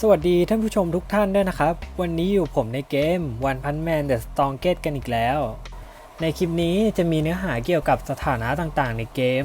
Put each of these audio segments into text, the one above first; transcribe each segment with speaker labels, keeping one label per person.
Speaker 1: สวัสดีท่านผู้ชมทุกท่านด้วยนะครับ วันนี้อยู่ผมในเกม One Punch Man The Strongest กันอีกแล้ว ในคลิปนี้จะมีเนื้อหาเกี่ยวกับสถานะต่างๆ ในเกม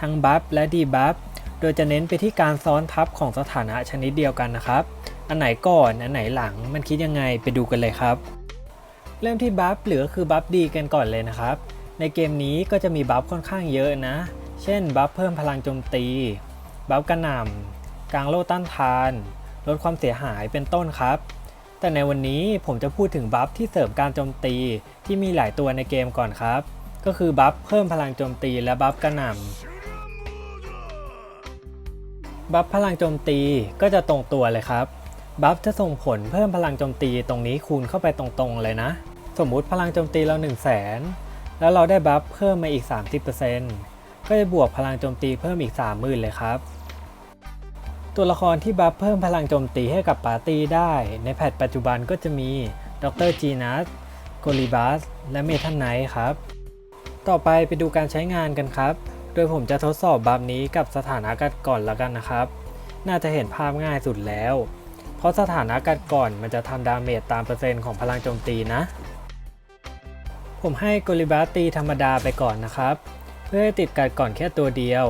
Speaker 1: ทั้งบัฟและดีบัฟ โดยจะเน้นไปที่การซ้อนทับของสถานะชนิดเดียวกันนะครับ อันไหนก่อน อันไหนหลัง มันคิดยังไงไปดูกันเลยครับ เริ่มที่บัฟเหรือคือบัฟดีกันก่อนเลยนะครับ ในเกมนี้ก็จะมีบัฟค่อนข้างเยอะนะ เช่นบัฟเพิ่มพลังโจมตี บัฟกระหน่ำกลางโล่ต้านทาน ลดความเสียหายเป็นต้นครับ แต่ในวันนี้ผมจะพูดถึงบัฟที่เสริมการโจมตีที่มีหลายตัวในเกมก่อนครับ ก็คือบัฟเพิ่มพลังโจมตีและบัฟกระหน่ำบัฟพลังโจมตีก็จะตรงตัวเลยครับ บัฟจะส่งผลเพิ่มพลังโจมตีตรงนี้คูณเข้าไปตรงๆเลยนะ สมมุติพลังโจมตีเรา 1 0 0 0 0แสนแล้วเราได้บัฟเพิ่มมาอีก 30%ก็จะบวกพลังโจมตีเพิ่มอีก 30,000 เลยครับ ตัวละครที่บัฟเพิ่มพลังโจมตีให้กับปาร์ตี้ได้ ในแพทปัจจุบันก็จะมีดรจีนัสโกลิบัสและเมทันไนท์ครับ ต่อไปไปดูการใช้งานกันครับ โดยผมจะทดสอบบัฟนี้กับสถานะกัดก่อนแล้วกันนะครับ น่าจะเห็นภาพง่ายสุดแล้ว เพราะสถานะกัดก่อนมันจะทำดาเมจตามเปอร์เซ็นต์ของพลังโจมตีนะ ผมให้โกลิบัสตีธรรมดาไปก่อนนะครับ เพื่อให้ติดกัดก่อนแค่ตัวเดียว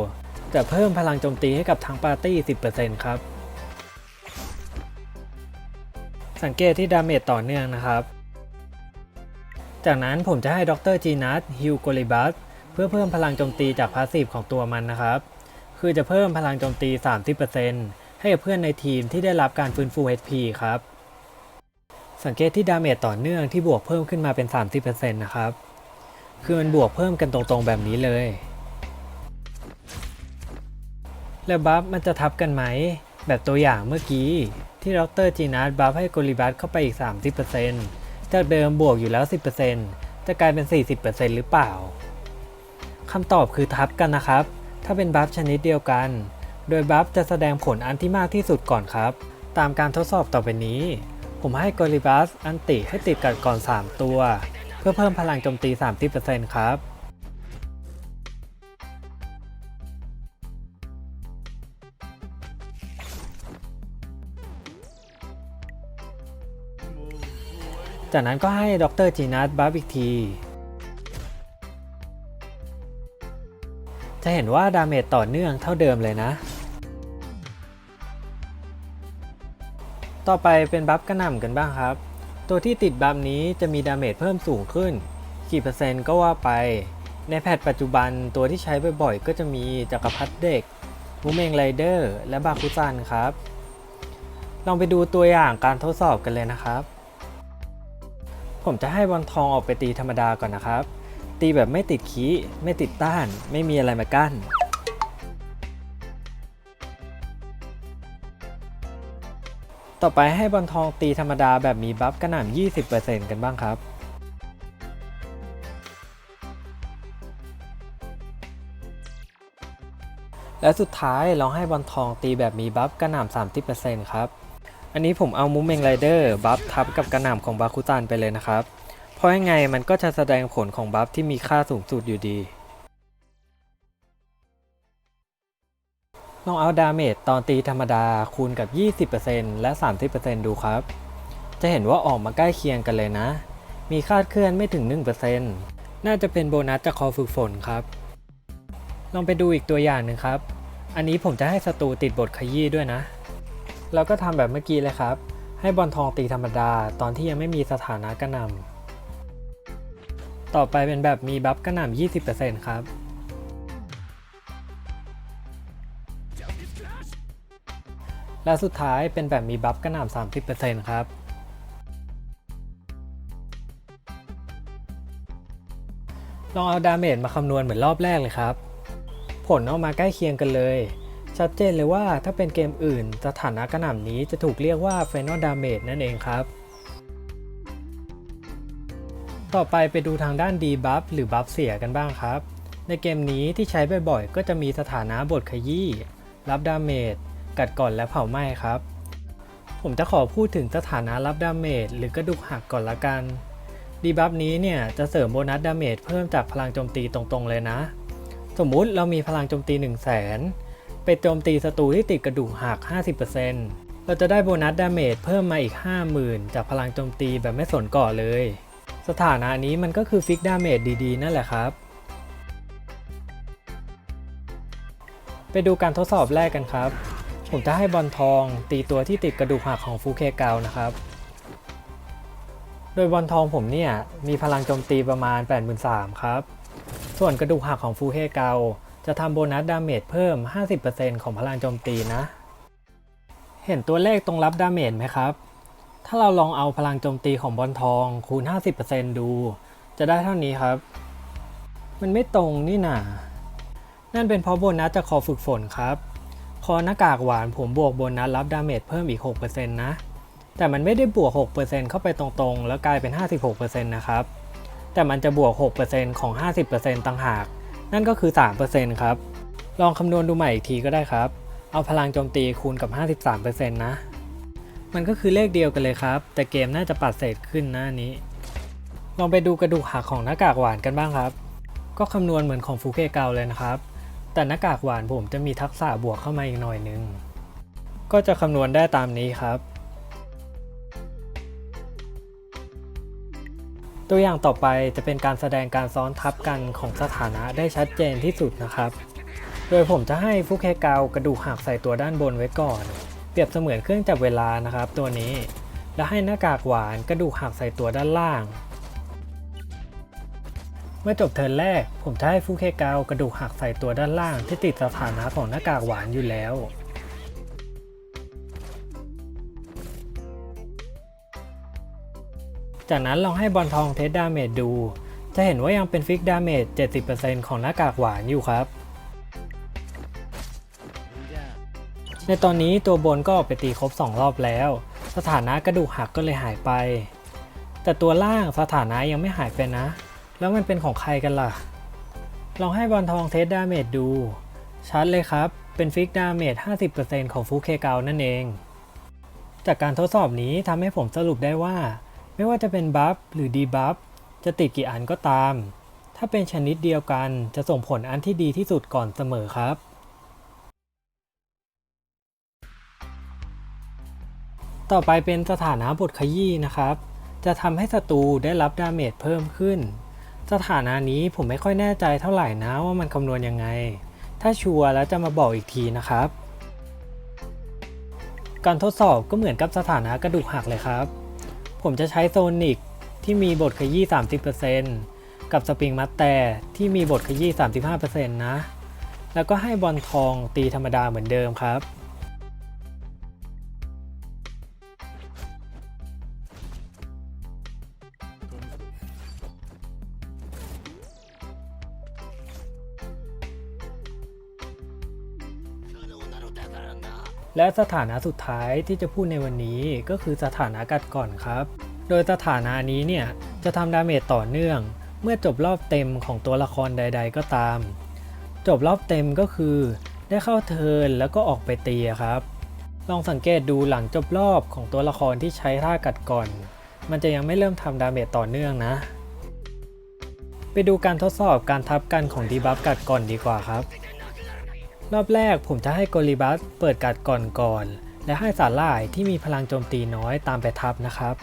Speaker 1: จะเพิ่มพลังโจมตีให้กับทั้งปาร์ตี้ 10%ครับ สังเกตที่ดาเมจต่อเนื่องนะครับ จากนั้นผมจะให้ดรจีนัสฮิวโกลิบัสเพื่อเพิ่มพลังโจมตีจากพาสซีฟของตัวมันนะครับ คือจะเพิ่มพลังโจมตี 30%ให้กับเพื่อนในทีมที่ได้รับการฟื้นฟู HP ครับ สังเกตที่ดาเมจต่อเนื่องที่บวกเพิ่มขึ้นมาเป็น 30%นะครับ คือมันบวกเพิ่มกันตรงๆแบบนี้เลย แล้วบัฟมันจะทับกันไหม แบบตัวอย่างเมื่อกี้ ที่ดรจีนัสบัฟให้โกลิบัสเข้าไปอีก 30%จากเดิมบวกอยู่แล้ว 10%จะกลายเป็น 40%หรือเปล่าคำตอบคือทับกันนะครับ ถ้าเป็นบัฟชนิดเดียวกัน โดยบัฟจะแสดงผลอันที่มากที่สุดก่อนครับ ตามการทดสอบต่อไปนี้ ผมให้โกลิบัสอันติให้ติดกัดก่อน 3 ตัว เพื่อเพิ่มพลังโจมตี 30%ครับ จากนั้นก็ให้ดรจีนัสบัฟอีกที จะเห็นว่าดาเมจต่อเนื่องเท่าเดิมเลยนะ ต่อไปเป็นบัฟกระหน่ำกันบ้างครับ ตัวที่ติดบัฟนี้จะมีดาเมจเพิ่มสูงขึ้น กี่เปอร์เซ็นต์ก็ว่าไป ในแพทปัจจุบันตัวที่ใช้บ่อยๆ ก็จะมีจักรพรรดิเด็กมูเมงไรเดอร์และบาคุซันครับ ลองไปดูตัวอย่างการทดสอบกันเลยนะครับ ผมจะให้บอลทองออกไปตีธรรมดาก่อนนะครับ ตีแบบไม่ติดคีไม่ติดต้าน ไม่มีอะไรมากั้น ต่อไปให้บอลทองตีธรรมดาแบบมีบัฟกระหน่ำ20%กันบ้างครับและสุดท้ายลองให้บอลทองตีแบบมีบัฟกระหน่ำ30%ครับ อันนี้ผมเอามูเมงไรเดอร์บัฟทับกับกระหน่ำของบาคุตันไปเลยนะครับ เพราะยังไงมันก็จะแสดงผลของบัฟที่มีค่าสูงสุดอยู่ดี ลองเอาดาเมจตอนตีธรรมดาคูณกับ 20%และ 30%ดูครับ จะเห็นว่าออกมาใกล้เคียงกันเลยนะ มีคาดเคลื่อนไม่ถึง 1%น่าจะเป็นโบนัสจากคอฝึกฝนครับ ลองไปดูอีกตัวอย่างหนึ่งครับ อันนี้ผมจะให้ศัตรูติดบทขยี้ด้วยนะ เราก็ทำแบบเมื่อกี้เลยครับ ให้บอลทองตีธรรมดาตอนที่ยังไม่มีสถานะกระนำต่อไปเป็นแบบมีบัฟกระหน่ำ20%ครับและสุดท้ายเป็นแบบมีบัฟกระหน่ำ30%ครับลองเอาดาเมจมาคำนวณเหมือนรอบแรกเลยครับ ผลออกมาใกล้เคียงกันเลย ชัดเจนเลยว่าถ้าเป็นเกมอื่น สถานะกระหน่ำนี้จะถูกเรียกว่า Final Damage นั่นเองครับ ต่อไปไปดูทางด้านดีบัฟหรือบัฟเสียกันบ้างครับ ในเกมนี้ที่ใช้บ่อยๆ ก็จะมีสถานะบทขยี้ รับดาเมจ กัดก่อนและเผาไหม้ครับ ผมจะขอพูดถึงสถานะรับดาเมจหรือกระดูกหักก่อนละกัน ดีบัฟนี้เนี่ยจะเสริมโบนัสดาเมจเพิ่มจากพลังโจมตีตรงๆเลยนะ สมมุติเรามีพลังโจมตี 1 0 0 0 0แสน ไปโจมตีศัตรูที่ติดกระดูกหัก 50%เราจะได้โบนัสดาเมจเพิ่มมาอีก 50,000 จากพลังโจมตีแบบไม่สนก่อเลย สถานะนี้มันก็คือฟิกดาเมจดีๆ นั่นแหละครับ ไปดูการทดสอบแรกกันครับ ผมจะให้บอลทองตีตัวที่ติดกระดูกหักของฟูเคเกานะครับ โดยบอลทองผมเนี่ยมีพลังโจมตีประมาณ 83,000 ครับ ส่วนกระดูกหักของฟูเคเกา จะทำโบนัสดาเมจเพิ่ม 50%ของพลังโจมตีนะ เห็นตัวเลขตรงรับดาเมจไหมครับ ถ้าเราลองเอาพลังโจมตีของบอลทองคูณ 50%ดู จะได้เท่านี้ครับ มันไม่ตรงนี่นานั่นเป็นเพราะโบนัสจากคอฝึกฝนครับ คอหน้ากากหวานผมบวกโบนัสรับดาเมจเพิ่มอีก 6%นะ แต่มันไม่ได้บวก 6%เข้าไปตรงๆ แล้วกลายเป็น 56%นะครับ แต่มันจะบวก 6%ของ 50%ต่างหาก นั่นก็คือ 3%ครับ ลองคำนวณดูใหม่อีกทีก็ได้ครับ เอาพลังโจมตีคูณกับ 53%นะ มันก็คือเลขเดียวกันเลยครับ แต่เกมน่าจะปัดเศษขึ้นหน้านี้ ลองไปดูกระดูกหักของหน้ากากหวานกันบ้างครับ ก็คำนวณเหมือนของฟูเกเกาเลยนะครับ แต่หน้ากากหวานผมจะมีทักษะบวกเข้ามาอีกหน่อยนึง ก็จะคำนวณได้ตามนี้ครับ ตัวอย่างต่อไปจะเป็นการแสดงการซ้อนทับกันของสถานะได้ชัดเจนที่สุดนะครับ โดยผมจะให้ฟุกเฮเกากระดูกหักใส่ตัวด้านบนไว้ก่อน เปรียบเสมือนเครื่องจับเวลานะครับ ตัวนี้ และให้หน้ากากหวานกระดูกหักใส่ตัวด้านล่าง เมื่อจบเทิร์นแรก ผมจะให้ฟุกเฮเกากระดูกหักใส่ตัวด้านล่างที่ติดสถานะของหน้ากากหวานอยู่แล้ว จากนั้นลองให้บอลทองเทสดาเมจดู จะเห็นว่ายังเป็นฟิกดาเมจ 70%ของหน้ากากหวานอยู่ครับ ในตอนนี้ตัวบนก็ออกไปตีครบ 2 รอบแล้ว สถานะกระดูกหักก็เลยหายไป แต่ตัวล่างสถานะยังไม่หายไปนะ แล้วมันเป็นของใครกันล่ะ ลองให้บอลทองเทสดาเมจดู ชัดเลยครับ เป็นฟิกดาเมจ 50%ของฟูเคเกานั่นเอง จากการทดสอบนี้ทำให้ผมสรุปได้ว่า ไม่ว่าจะเป็นบัฟหรือดีบัฟจะติดกี่อันก็ตาม ถ้าเป็นชนิดเดียวกันจะส่งผลอันที่ดีที่สุดก่อนเสมอครับ ต่อไปเป็นสถานะบทขยี้นะครับ จะทำให้ศัตรูได้รับดาเมจเพิ่มขึ้น สถานะนี้ผมไม่ค่อยแน่ใจเท่าไหร่นะว่ามันคำนวณยังไง ถ้าชัวร์แล้วจะมาบอกอีกทีนะครับ การทดสอบก็เหมือนกับสถานะกระดูกหักเลยครับ ผมจะใช้โซนิกที่มีบทขยี้ 30%กับสปริงมัตแต่ที่มีบทขยี้ 35%นะ แล้วก็ให้บอลทองตีธรรมดาเหมือนเดิมครับ และสถานะสุดท้ายที่จะพูดในวันนี้ก็คือสถานะกัดก่อนครับ โดยสถานะนี้เนี่ยจะทำดาเมจต่อเนื่อง เมื่อจบรอบเต็มของตัวละครใด ๆ ก็ตาม จบรอบเต็มก็คือ ได้เข้าเทิร์นแล้วก็ออกไปตีครับ ลองสังเกตดูหลังจบรอบของตัวละครที่ใช้ท่ากัดก่อน มันจะยังไม่เริ่มทำดาเมจต่อเนื่องนะ ไปดูการทดสอบการทับกันของดีบัฟกัดก่อนดีกว่าครับ รอบแรกผมจะให้โกลิบัสเปิดกัดก่อนก่อน และให้สาหร่ายที่มีพลังโจมตีน้อยตามไปทับนะครับ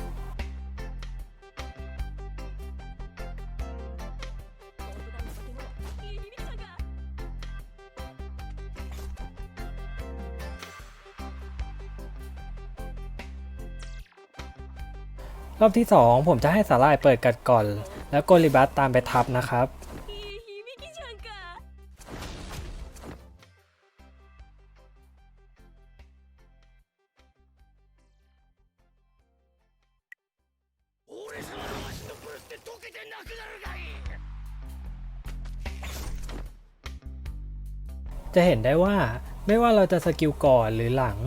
Speaker 1: รอบที่ 2 ผมจะให้สาหร่ายเปิดกัดก่อน แล้วโกลิบัสตามไปทับนะครับ
Speaker 2: なくなるがいい
Speaker 1: จะเห็นได้ว่าไม่ว่าเราจะสกิลก่อนหรือหลัง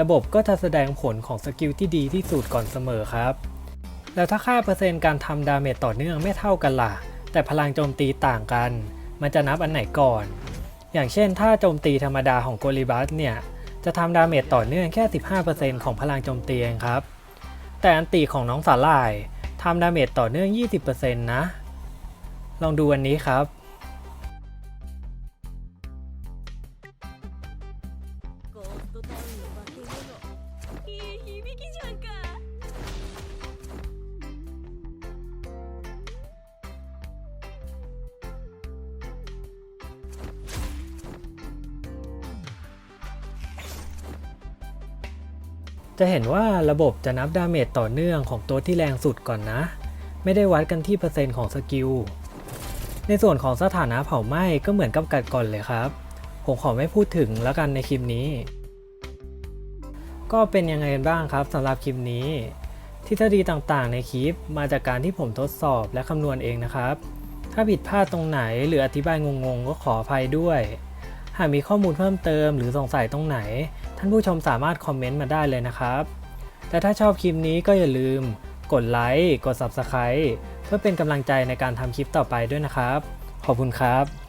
Speaker 1: ระบบก็จะแสดงผลของสกิลที่ดีที่สุดก่อนเสมอครับ แล้วถ้าค่าเปอร์เซ็นต์การทำดาเมจต่อเนื่องไม่เท่ากันล่ะ แต่พลังโจมตีต่างกัน มันจะนับอันไหนก่อน อย่างเช่น ถ้าโจมตีธรรมดาของโกลิบัสเนี่ย จะทำดาเมจต่อเนื่องแค่ 15%ของพลังโจมตีเองครับ แต่อันตีของน้องสาหร่าย ทำดาเมจต่อเนื่อง 20%นะ ลองดูวันนี้ครับ จะเห็นว่าระบบจะนับดาเมจต่อเนื่องของตัวที่แรงสุดก่อนนะ ไม่ได้วัดกันที่เปอร์เซ็นต์ของสกิล ในส่วนของสถานะเผาไหม้ก็เหมือนกับกัดก่อนเลยครับ ผมขอไม่พูดถึงแล้วกันในคลิปนี้ ก็เป็นยังไงกันบ้างครับสำหรับคลิปนี้ ทฤษฎีต่างๆ ในคลิปมาจากการที่ผมทดสอบและคำนวณเองนะครับ ถ้าผิดพลาดตรงไหนหรืออธิบายงงๆก็ขออภัยด้วย หากมีข้อมูลเพิ่มเติมหรือสงสัยตรงไหน ท่านผู้ชมสามารถคอมเมนต์มาได้เลยนะครับแต่ถ้าชอบคลิปนี้ก็อย่าลืม กดไลค์กด Subscribe เพื่อเป็นกำลังใจในการทำคลิปต่อไปด้วยนะครับ ขอบคุณครับ